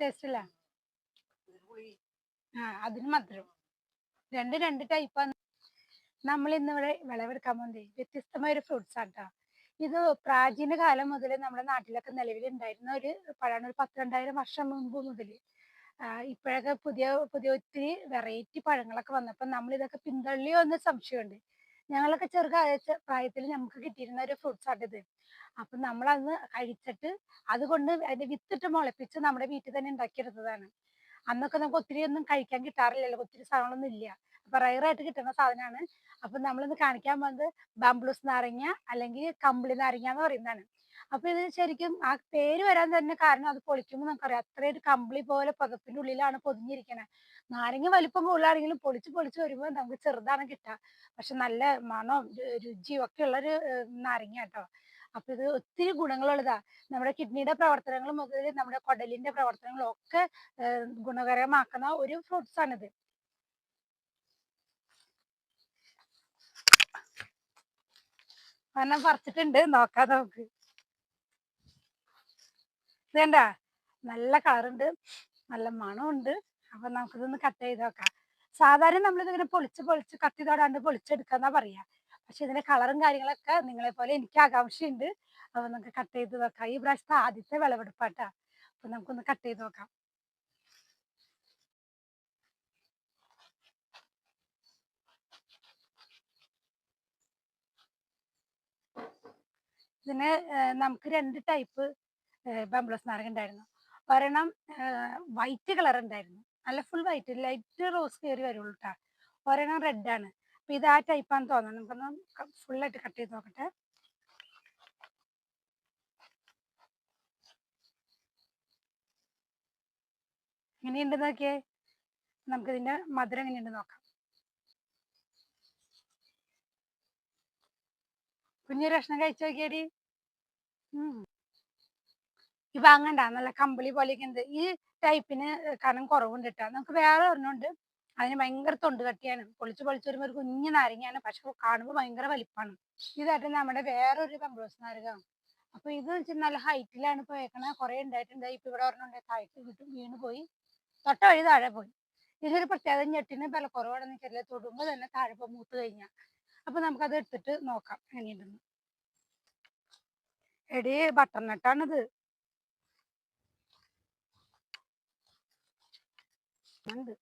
Taste ആ അതിന് മധുരം. രണ്ട് രണ്ട് ടൈപ്പാണ് നമ്മൾ ഇന്ന് ഇവിടെ വിളവെടുക്കാൻ പോകുന്നത് വ്യത്യസ്തമായ ഒരു ഫ്രൂട്ട്സ് ആട്ടോ ഇത് പ്രാചീന കാലം മുതൽ നമ്മുടെ നാട്ടിലൊക്കെ നിലവിലുണ്ടായിരുന്ന ഒരു പഴമാണ് ഒരു പത്ത് രണ്ടായിരം വർഷം മുമ്പ് മുതൽ. ഇപ്പോഴൊക്കെ പുതിയ പുതിയ ഒത്തിരി വെറൈറ്റി പഴങ്ങളൊക്കെ വന്നപ്പോൾ നമ്മൾ ഇതൊക്കെ പിന്തള്ളിയോ എന്ന് സംശയമുണ്ട്. ഞങ്ങളൊക്കെ ചെറു പ്രായത്തിൽ നമുക്ക് കിട്ടിയിരുന്ന ഒരു ഫ്രൂട്ട്സ് ഇത്. അപ്പം നമ്മൾ അന്ന് കഴിച്ചിട്ട് അതുകൊണ്ട് അതിന്റെ വിത്തിട്ട് മുളപ്പിച്ച് നമ്മുടെ വീട്ടിൽ തന്നെ ഉണ്ടാക്കിയെടുത്തതാണ്. അന്നൊക്കെ നമുക്ക് ഒത്തിരി ഒന്നും കഴിക്കാൻ കിട്ടാറില്ലല്ലോ ഒത്തിരി സാധനങ്ങളൊന്നും ഇല്ല. അപ്പൊ റയറായിട്ട് കിട്ടുന്ന സാധനമാണ്. അപ്പൊ നമ്മളിന്ന് കാണിക്കാൻ പോകുന്നത് ബാംബ്ലൂസ് നാരങ്ങ അല്ലെങ്കിൽ കമ്പിളി നാരങ്ങ എന്ന് പറയുന്നതാണ്. അപ്പൊ ഇത് ശരിക്കും ആ പേര് വരാൻ തന്നെ കാരണം അത് പൊളിക്കുമ്പോൾ നമുക്കറിയാം. അത്രയും ഒരു കമ്പിളി പോലെ പകപ്പിന്റെ ഉള്ളിലാണ് പൊതിഞ്ഞിരിക്കുന്നത് നാരങ്ങ വലിപ്പം കൂടുതലാണെങ്കിലും പൊളിച്ച് പൊളിച്ച് വരുമ്പോൾ നമുക്ക് ചെറുതാണ് കിട്ടുക പക്ഷെ നല്ല മണവും രു- രുചിയും ഒക്കെ ഉള്ള ഒരു നാരങ്ങ കേട്ടോ അപ്പൊ ഇത് ഒത്തിരി ഗുണങ്ങളുള്ളതാ. നമ്മുടെ കിഡ്നിയുടെ പ്രവർത്തനങ്ങൾ മുതൽ നമ്മുടെ കുടലിന്റെ പ്രവർത്തനങ്ങളും ഒക്കെ ഗുണകരമാക്കുന്ന ഒരു ഫ്രൂട്ട്സ് ആണിത്. കാരണം പറിച്ചിട്ടുണ്ട്. നോക്കാം നമുക്ക്. ഇതേണ്ട. നല്ല കളറുണ്ട്. നല്ല മണമുണ്ട്. അപ്പൊ നമുക്കിതൊന്ന് കട്ട് ചെയ്ത് നോക്കാം. സാധാരണ നമ്മളിത് ഇങ്ങനെ പൊളിച്ച് പൊളിച്ച് കത്തി തൊടാണ്ട് പൊളിച്ചെടുക്കാന്നാ പറയാ. പക്ഷെ ഇതിന്റെ കളറും കാര്യങ്ങളൊക്കെ നിങ്ങളെ പോലെ എനിക്ക് ആകാംക്ഷയുണ്ട്. അപ്പൊ നമുക്ക് കട്ട് ചെയ്ത് നോക്കാം. ഈ പ്രാവശ്യത്തെ ആദ്യത്തെ വിളവെടുപ്പാട്ടാ. അപ്പൊ നമുക്കൊന്ന് കട്ട് ചെയ്ത് നോക്കാം. ഇതിന് നമുക്ക് രണ്ട് ടൈപ്പ് ബംബ്ലസ് നാരങ്ങ ഉണ്ടായിരുന്നു ഒരെണ്ണം വൈറ്റ് കളർ ഉണ്ടായിരുന്നു നല്ല ഫുൾ വൈറ്റ് ലൈറ്റ് റോസ് കയറി വരുള്ളൂ കേട്ടോ ഒരെണ്ണം റെഡ് ആണ്. അപ്പൊ ഇത് ആ ടൈപ്പാന്ന് തോന്നുന്നു. നമുക്കൊന്ന് ഫുള്ളായിട്ട് കട്ട് ചെയ്ത് നോക്കട്ടെ. എങ്ങനെയുണ്ട് നോക്കിയേ? നമുക്ക് ഇതിന്റെ മധുരം എങ്ങനെയുണ്ട് നോക്കാം. കുഞ്ഞു ഭക്ഷണം കഴിച്ചു നോക്കിയടി. ഈ വാങ്ങണ്ട നല്ല കമ്പിളി പോലെയൊക്കെ ഉണ്ട് ഈ ടൈപ്പിന് കനം കുറവുണ്ട് കേട്ടോ നമുക്ക് വേറെ ഒരെണ്ണമുണ്ട്. അതിന് ഭയങ്കര തൊണ്ട് കട്ടിയാണ്. പൊളിച്ച് പൊളിച്ച് വരുമ്പോൾ ഒരു കുഞ്ഞു നാരങ്ങയാണ്. പക്ഷെ കാണുമ്പോൾ ഭയങ്കര വലിപ്പാണ്. ഇതായിട്ട് നമ്മുടെ വേറൊരു കമ്പ്രോസ് നാരകമാണ് അപ്പൊ ഇത് നല്ല ഹൈറ്റിലാണ് പോയേക്കണേ കുറെ ഉണ്ടായിട്ടുണ്ട് ഇപ്പൊ ഇവിടെ ഒരെണ്ണം താഴ്ത്തി കിട്ടും. വീണ് പോയി. തൊട്ട വഴി താഴെ പോയി. ഇതിനൊരു പ്രത്യേകത ഞെട്ടിന് പല കുറവാണെന്ന് വെച്ചാൽ തൊടുമ്പോൾ തന്നെ താഴെ പോ മൂത്ത് കഴിഞ്ഞാൽ അപ്പൊ നമുക്കത് എടുത്തിട്ട് നോക്കാം. എങ്ങനെയുണ്ടെന്ന്. എടി ബട്ടർ നട്ടാണിത് 三个